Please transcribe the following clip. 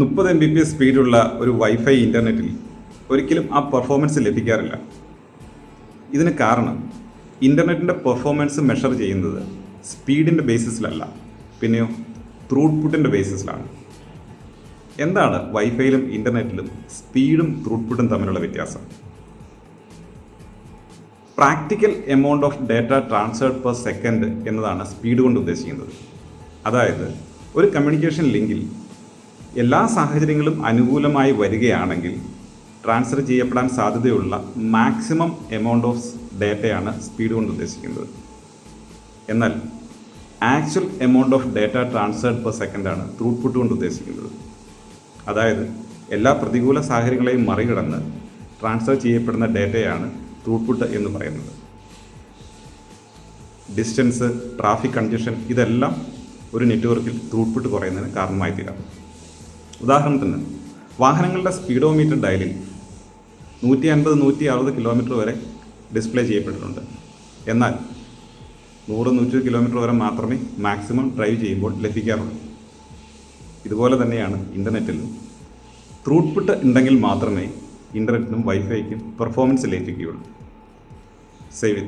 മുപ്പത് M B P S സ്പീഡുള്ള ഒരു വൈഫൈ ഇന്റർനെറ്റിൽ ഒരിക്കലും ആ പെർഫോമൻസ് ലഭിക്കാറില്ല. ഇതിന് കാരണം ഇന്റർനെറ്റിന്റെ പെർഫോമൻസ് മെഷർ ചെയ്യുന്നത് സ്പീഡിന്റെ ബേസിസിലല്ല പിന്നെയോ ത്രൂട്ട്പുട്ടിന്റെ ബേസിസിലാണ് എന്താണ് വൈഫൈയിലും ഇന്റർനെറ്റിലും സ്പീഡും ത്രൂട്ട്പുട്ടും തമ്മിലുള്ള വ്യത്യാസം? Practical amount of data transferred per second എന്നതാണ് സ്പീഡ് കൊണ്ട് ഉദ്ദേശിക്കുന്നത്. അതായത് ഒരു കമ്മ്യൂണിക്കേഷൻ ലിങ്കിൽ എല്ലാ സാഹചര്യങ്ങളും അനുകൂലമായി വരികയാണെങ്കിൽ ട്രാൻസ്ഫർ ചെയ്യപ്പെടാൻ സാധ്യതയുള്ള മാക്സിമം എമൗണ്ട് ഓഫ് ഡേറ്റയാണ് സ്പീഡ് കൊണ്ട് ഉദ്ദേശിക്കുന്നത്. എന്നാൽ actual amount of data transferred per സെക്കൻഡാണ് throughput കൊണ്ട് ഉദ്ദേശിക്കുന്നത്. അതായത് എല്ലാ പ്രതികൂല സാഹചര്യങ്ങളെയും മറികടന്ന് ട്രാൻസ്ഫർ ചെയ്യപ്പെടുന്ന ഡേറ്റയാണ് ത്രൂട്ട്പുട്ട് എന്ന് പറയുന്നത്. ഡിസ്റ്റൻസ് ട്രാഫിക് കൺജഷൻ ഇതെല്ലാം ഒരു നെറ്റ്വർക്കിൽ ത്രൂട്ട്പുട്ട് കുറയുന്നതിന് കാരണമായി തീരാം ഉദാഹരണത്തിന് വാഹനങ്ങളുടെ സ്പീഡോമീറ്റർ ഡയലിൽ നൂറ്റി അൻപത് നൂറ്റി അറുപത് കിലോമീറ്റർ വരെ ഡിസ്പ്ലേ ചെയ്യപ്പെട്ടിട്ടുണ്ട്. എന്നാൽ നൂറ് നൂറ്റി കിലോമീറ്റർ വരെ മാത്രമേ മാക്സിമം ഡ്രൈവ് ചെയ്യുമ്പോൾ ലഭിക്കാറുള്ളൂ. ഇതുപോലെ തന്നെയാണ് ഇന്റർനെറ്റിൽ. ത്രൂട്ട്പുട്ട് ഉണ്ടെങ്കിൽ മാത്രമേ ഇന്റർനെറ്റിനും വൈഫൈക്കും പെർഫോമൻസ് ലഭിക്കുകയുള്ളൂ. Save you